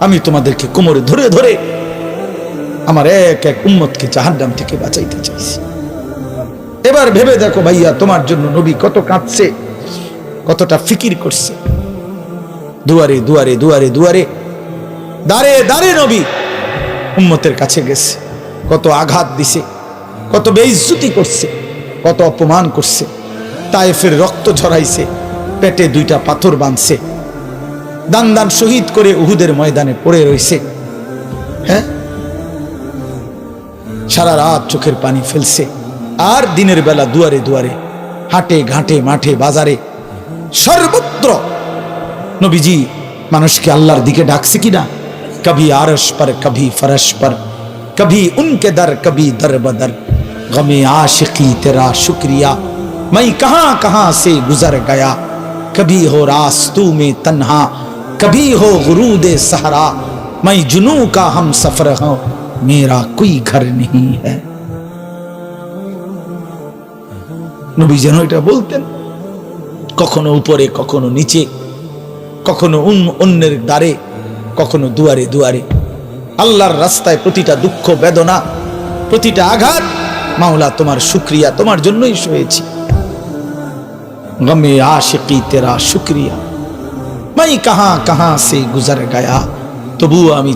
আমি তোমাদেরকে কোমরে ধরে ধরে আমার এক এক উম্মতকে জাহান্নাম থেকে বাঁচাইতে চাইছি। এবার ভেবে দেখো ভাইয়া, তোমার জন্য নবী কত কাঁদছে, কতটা ফিকির করছে। দুয়ারে দুয়ারে দুয়ারে দুয়ারে দাঁড়ে দাঁড়ে নবী উম্মতের কাছে গেছে। কত আঘাত দিছে, কত বেইজ্জতি করছে, কত অপমান করছে। তায়েফের রক্ত ঝরাইছে পেটে দুইটা পাথর বাঁধছে। দান দান শহীদ করে উহুদের ময়দানে পড়ে রইছে হ্যাঁ সারা রাত চোখের পানি ফেলছে আর দিনের বেলা দুয়ারে দুয়ারে হাটে ঘাটে মাঠে বাজারে সর্বত্র নবীজি মানুষকে আল্লাহর দিকে ডাকছে কিনা কভি আরস পর কভি ফরস পর কভি উনকে দর কভি দর বদর গমে आशिकी तेरा शुक्रिया मैं कहां कहां से गुजर गया कभी हो रास्तू में तन्हा कभी हो गुरूद सहरा मैं जुनू का हम सफर हूं मेरा कोई घर नहीं है নবী যেন এটা বলতেন কখনো উপরে কখনো নিচে কখনো অন্য- অন্যের দ্বারে কখনো দুয়ারে দুয়ারে আল্লাহর রাস্তায় প্রতিটা দুঃখ বেদনা প্রতিটা আঘাত মাওলা তোমার শুক্রিয়া তোমার জন্যই সয়েছি গমে আশিকি তেরা শুক্রিয়া মাই কাহা কাহা সে গুজার গায়া তবুও আমি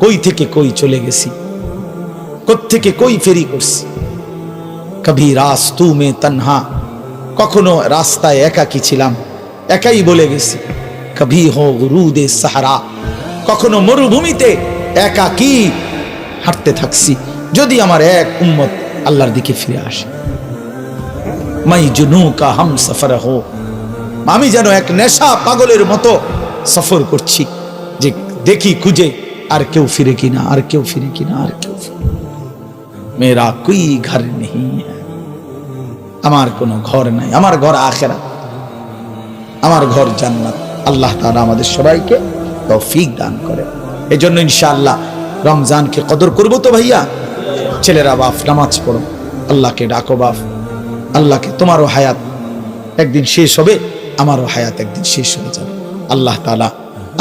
কই থেকে কই চলে গেছি থেকে কই ফেরি করছি কভি রাস্তু মে তন্হা কখনো রাস্তায় একাকি ছিলাম একাই বলে গেছি কভি হো গুরুদে সাহারা কখনো মরুভূমিতে একাকি হাঁটতে থাকছি যদি আমার এক উম্মত আল্লাহর দিকে ফিরে আসে মাই জুনু কা হাম সফর হো আমি যেন এক নেশা পাগলের মতো সফর করছি যে দেখি খুঁজে আর কেউ ফিরে কিনা, আর কেউ ফিরে কিনা, আর কেউ মেরা কুই ঘর নেই? আমার কোনো ঘর নাই, আমার ঘর আখেরা আমার ঘর জান্নাত। আল্লাহ তারা আমাদের সবাইকে তৌফিক দান করে। এজন্য ইনশাআল্লাহ রমজানকে কদর করব তো ভাইয়া। ছেলেরা, বাপ, নামাজ পড়ো। আল্লাহকে ডাকো বাপ। আল্লাহকে তোমারও হায়াত। একদিন শেষ হবে। আমারও হায়াত একদিন শেষ হয়ে যাবে। আল্লাহ তাআলা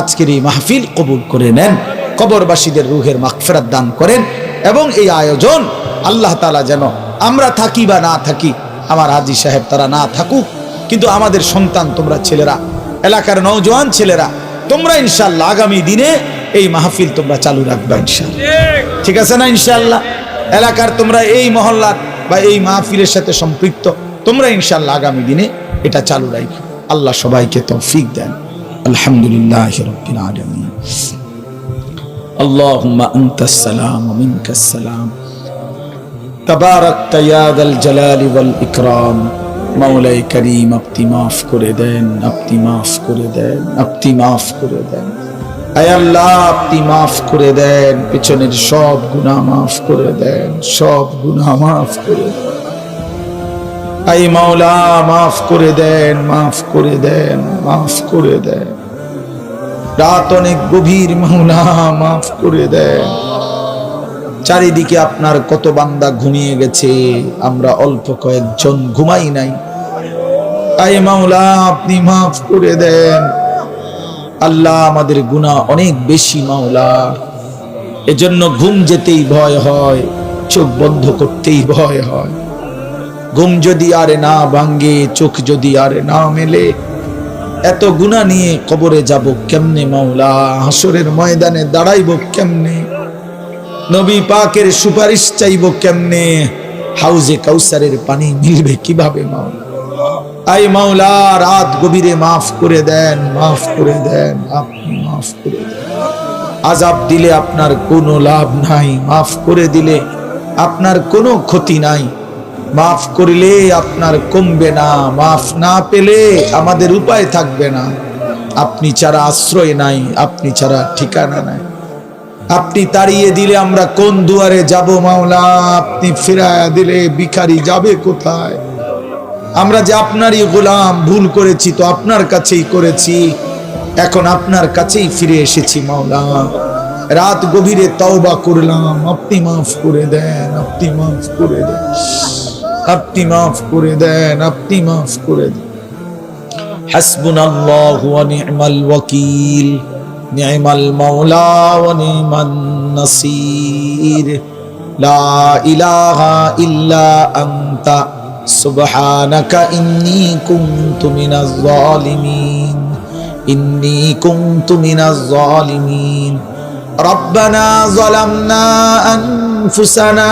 আজকের এই মাহফিল কবুল করে নেন, কবরবাসীদের রুহের মাগফিরাত দান করেন এবং এই আয়োজন আল্লাহ তাআলা যেন আমরা থাকি বা না থাকি, আমার হাজি সাহেব তারা না থাকুক, কিন্তু আমাদের সন্তান তোমরা ছেলেরা, এলাকার নওজোয়ান ছেলেরা, তোমরা ইনশাল্লাহ আগামী দিনে এই মাহফিল তোমরা চালু রাখবে ইনশাল্লাহ ঠিক আছে না ইনশাল্লাহ এলাকার তোমরা এই মহল্লার বা এই মাহফিলের সাথে সম্পৃক্ত, তোমরা ইনশাল্লাহ আগামী দিনে এটা চালু রাখো আল্লাহ সবাইকে তৌফিক দেন আলহামদুলিল্লাহ রব্বিল আলামিন اللهم أنت السلام ومنك السلام تبارك يا ذا الجلال والإكرام মাওলাই করিম আপনি মাফ করে দেন আপনি মাফ করে দেন আপনি মাফ করে দেন আয় আল্লাহ আপনি মাফ করে দেন পিছনের সব গুনাহ মাফ করে দেন সব গুনাহ মাফ করে দেন আই মাওলা, মাফ করে দেন, মাফ করে দেন, মাফ করে দেন। রাত অনেক গভীর মাওলা, মাফ করে দেন। চারিদিকে আপনার কত বান্দা ঘুমিয়ে গেছে, আমরা অল্প কয়েকজন ঘুমাই নাই। আই মাওলা, আপনি মাফ করে দেন। আল্লাহ আমাদের গুনাহ অনেক বেশি মাওলা। এজন্য ঘুম যেতেই ভয় হয়, চোখ বন্ধ করতেই ভয় হয়। ঘুম যদি আরে না ভাঙ্গে, চোখ যদি আরে না মেলে। এত গুণা নিয়ে কবরে যাব কেমনে মাওলা? হাসরের ময়দানে দাঁড়াইব কেমনে? নবী পাকের সুপারিশ চাইব কেমনে? হাউজে কাউসারের পানি মিলবে কীভাবে মাওলা? আই মাওলা, রাত গভীরে মাফ করে দেন, মাফ করে দেন, আপনি মাফ করে দেন। আজাব দিলে আপনার কোনো লাভ নাই, মাফ করে দিলে আপনার কোনো ক্ষতি নাই। মাফ করলে আপনার কমবে না, মাফ না পেলে আমাদের উপায় থাকবে না। আপনি ছাড়া আশ্রয় নাই, আপনি ছাড়া ঠিকানা নাই। আপনি তাড়িয়ে দিলে আমরা কোন দুয়ারে যাব মাওলা? আপনি ফিরায়া দিলে ভিখারি যাবে কোথায়? আমরা যে আপনারই গোলাম, ভুল করেছি তো আপনার কাছেই করেছি। এখন আপনার কাছেই ফিরে এসেছি মাওলা। রাত গভীরে তওবা করলাম, আপনি মাফ করে দেন, আপনি মাফ করে দেন। আপনি মাফ করে দেন আপনি মাফ করে দেন হাসবুনাল্লাহু ওয়া নি'মাল ওয়াকিল নি'মাল মাওলা ওয়া নি'মান নাসির লা ইলাহা ইল্লা আনতা সুবহানাকা ইন্নী কুনতু মিনাজ জালিমিন ইন্নী কুনতু মিনাজ জালিমিন ربنا ظلمنا أنفسنا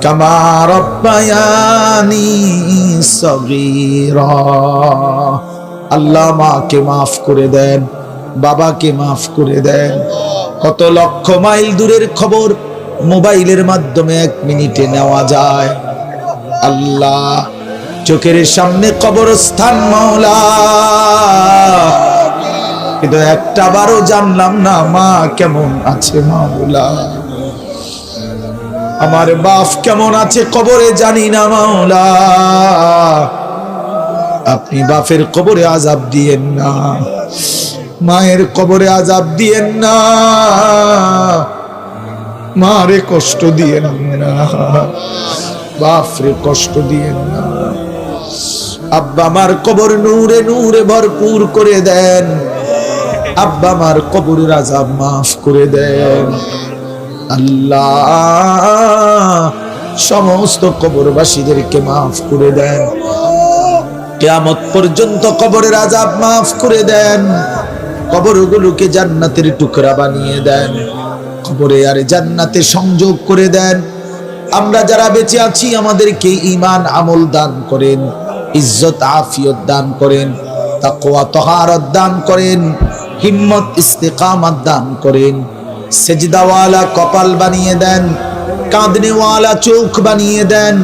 كما ربياني صغيرا আল্লাহ মাকে মাফ করে দেন বাবাকে মাফ করে দেন কত লক্ষ মাইল দূরের খবর মোবাইলের মাধ্যমে এক মিনিটে নেওয়া যায় আল্লাহ চোখের সামনে কবরস্থান মাওলা কিন্তু একটা বারও জানলাম না মা কেমন আছে মাওলা আমার বাপ কেমন আছে কবরে জানি না, মাওলা। আপনি বাপের কবরে আজাব দিয়েন না, মায়ের কবরে আজাব দিয়েন না, মারে কষ্ট দিয়েন না, বাপরে কষ্ট দিয়েন না। আব্বা আমার কবর নূরে নূরে ভরপুর করে দেন, আব্বা আমার কবরের আজাব মাফ করে দেন। আল্লাহ। সমস্ত কবরবাসীদেরকে মাফ করে দেন। কেয়ামত পর্যন্ত কবরের আজাব মাফ করে দেন। কবরগুলোকে জান্নাতের টুকরা বানিয়ে দেন। কবরে আর জান্নাতে সংযোগ করে দেন। আমরা যারা বেঁচে আছি, আমাদেরকে ইমান আমল দান করেন, ইজ্জত, আফিয়ত দান করেন, তাকওয়া, তহারত দান করেন, হিম্মত, ইস্তেকামাত দান করেন। সেজদাওয়ালা কপাল বানিয়ে দেন, কাঁদনেওয়ালা চোখ বানিয়ে দেন,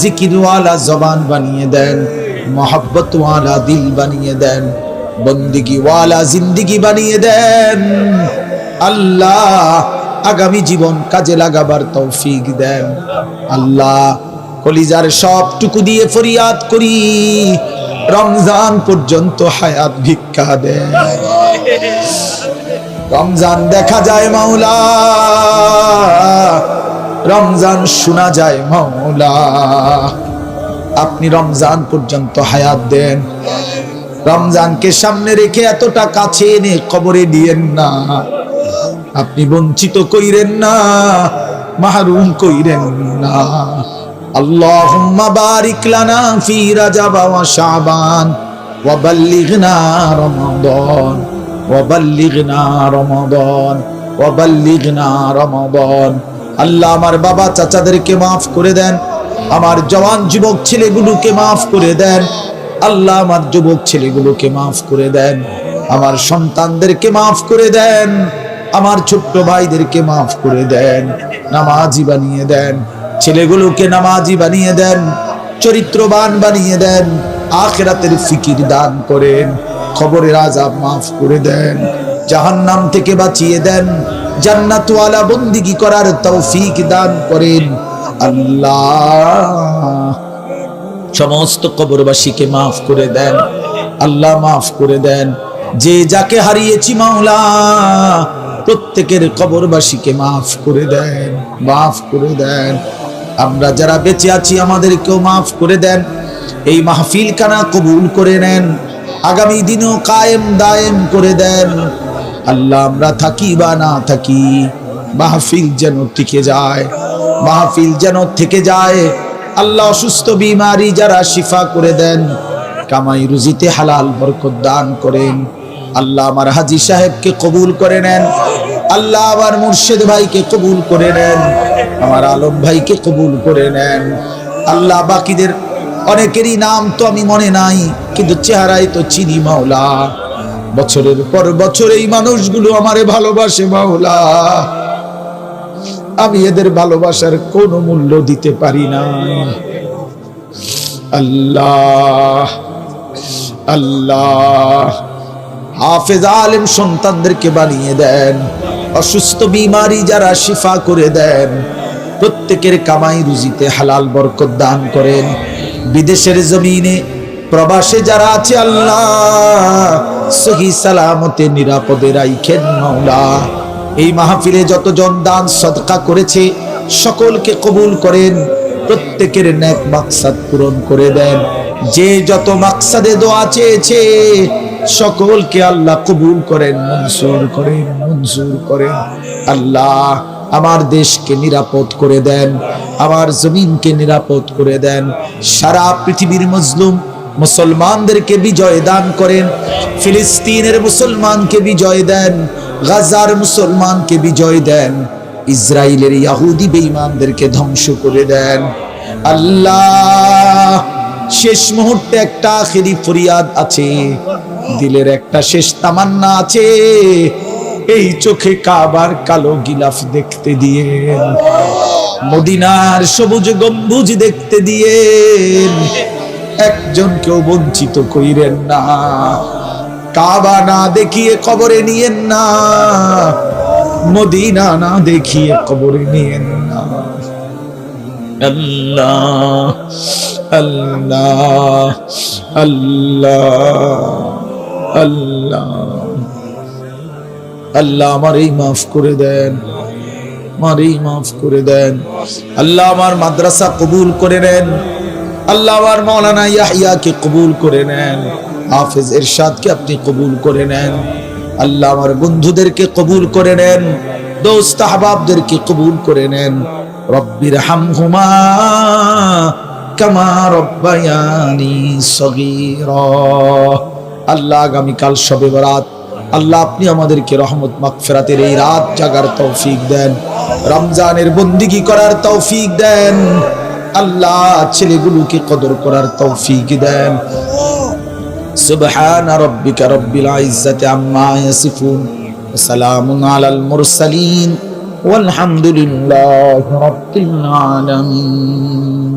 জিকিরওয়ালা জবান বানিয়ে দেন, মোহব্বতওয়ালা দিল বানিয়ে দেন, বন্দিগিওয়ালা জিন্দিগি বানিয়ে দেন। আল্লাহ আগামী জীবন কাজে লাগাবার তৌফিক দেন। আল্লাহ কলিজার সবটুকু দিয়ে ফরিয়াদ করি, রমজান পর্যন্ত হায়াত ভিক্ষা দেন। রমজান দেখা যায় মাওলা। রমজান শোনা যায় মাওলা। আপনি রমজান পর্যন্ত হায়াত দেন। রমজানকে সামনে রেখে এতটা কাছে এনে কবরে দিয়েন না। আপনি বঞ্চিত কইরেন না, মাহরুম কইরেন না। আল্লাহুম্মা বারিক লানা ফি রাজাব ওয়া শাবান ওয়া বাল্লিগনা রমাদান। আল্লাহ আমার বাবা চাচাদেরকে মাফ করে দেন, আমার জওয়ান যুবক ছেলেগুলোকে মাফ করে দেন, আল্লাহ আমার যুবক ছেলেগুলোকে মাফ করে দেন, আমার সন্তানদেরকে মাফ করে দেন, আমার ছোট্ট ভাইদেরকে মাফ করে দেন, নামাজি বানিয়ে দেন, ছেলেগুলোকে নামাজি বানিয়ে দেন, চরিত্রবান বানিয়ে দেন, আখেরাতের ফিকির দান করেন। খবরের আজাব মাফ করে দেন, জাহান্নাম থেকে বাঁচিয়ে দেন, জান্নাতওয়ালা বন্দিগি করার তৌফিক দান করেন। আল্লাহ সমস্ত কবরবাসীকে মাফ করে দেন, আল্লাহ মাফ করে দেন। যে যাকে হারিয়েছি মাওলা, প্রত্যেকের কবরবাসীকে মাফ করে দেন, মাফ করে দেন। আমরা যারা বেঁচে আছি, আমাদেরকেও মাফ করে দেন। এই মাহফিল কানা কবুল করে নেন। আগামী দিনও কায়েম দায়েম করে দেন। আল্লাহ, আমরা থাকি বা না থাকি, মাহফিল যেন টিকে যায়, মাহফিল যেন থেকে যায়। আল্লাহ, অসুস্থ বিমারি যারা শিফা করে দেন, কামাই রুজিতে হালাল বরকত দান করেন। আল্লাহ আমার হাজি সাহেবকে কবুল করে নেন। আল্লাহ আমার মুর্শেদ ভাইকে কবুল করে নেন। আমার আলম ভাইকে কবুল করে নেন। আল্লাহ বাকিদের অনেকেরই নাম তো আমি মনে নাই, কিন্তু চেহারায় তো চিনি মাওলা। বছরের পর বছর এই মানুষগুলো আমারে ভালোবাসে মাওলা। আমি এদের ভালোবাসার কোনো মূল্য দিতে পারি না আল্লাহ আল্লাহ। হাফেজ আলেম সন্তানদেরকে বানিয়ে দেন। অসুস্থ বিমারি যারা শিফা করে দেন। প্রত্যেকের কামাই রুজিতে হালাল বরকত দান করেন। বিদেশের জমিনে প্রবাসে যারা আছে আল্লাহ, সহি সালামতে নিরাপদে রাইখেন মাওলা। এই মাহফিলে যতজন দান সদকা করেছে, সকলকে কবুল করেন, প্রত্যেকের ন্যাক মাকসাদ পূরণ করে দেন। যে যত মাকসাদে দোয়া চেয়েছে, সকলকে আল্লাহ কবুল করেন, মনসুর করেন মনসুর করেন। আল্লাহ আমার দেশকে নিরাপদ করে দেন, আমার জমিনকে নিরাপদ করে দেন। সারা পৃথিবীর মজলুম মুসলমানদেরকে বিজয় দান করেন, ফিলিস্তিনের মুসলমানকে বিজয় দেন, গাজার মুসলমানকে বিজয় দেন ইসরায়েলের ইয়াহুদি বেঈমানদেরকে ধ্বংস করে দেন। আল্লাহ, শেষ মুহূর্তে একটা আখেরি ফরিয়াদ আছে, দিলের একটা শেষ তামান্না আছে। এই চোখে কাবার কালো গিলাফ দেখতে দিয়ে মদিনার সবুজ গম্বুজ দেখতে দিয়ে একজনকেও বঞ্চিত কইরেন না। কাবা না দেখিয়ে কবরে নিয়েন না। মদিনা না দেখিয়ে কবরে নিয়েন না। আল্লাহ আল্লাহ আল্লাহ আল্লাহ। আল্লাহ আমার এই মাফ করে দেন। আমার এই মাফ করে দেন। আল্লাহ আমার মাদ্রাসা কবুল করে নেন। আল্লাহ আমার মৌলানা ইয়াহিয়াকে কবুল করে নেন। হাফেজ এরশাদকে আপনি কবুল করে নেন। আল্লাহ আমার বন্ধুদেরকে কবুল করে নেন। দোস্ত আহবাবদেরকে কবুল করে নেন। রব্বির হামহুমা কামা রব্বায়ানি সগীরা। আল্লাহ আগামীকাল সবে বরাত আল্লাহ আপনি আমাদেরকে রহমত মাগফিরাতের এই রাত জাগার তৌফিক দেন রমজানের বন্দিগি করার তৌফিক দেন আল্লাহ ছেলেগুলোকে কদর করার তৌফিক দেন سبحان ربك رب العزة عما يصفون وسلام على المرسلين والحمد لله رب العالمين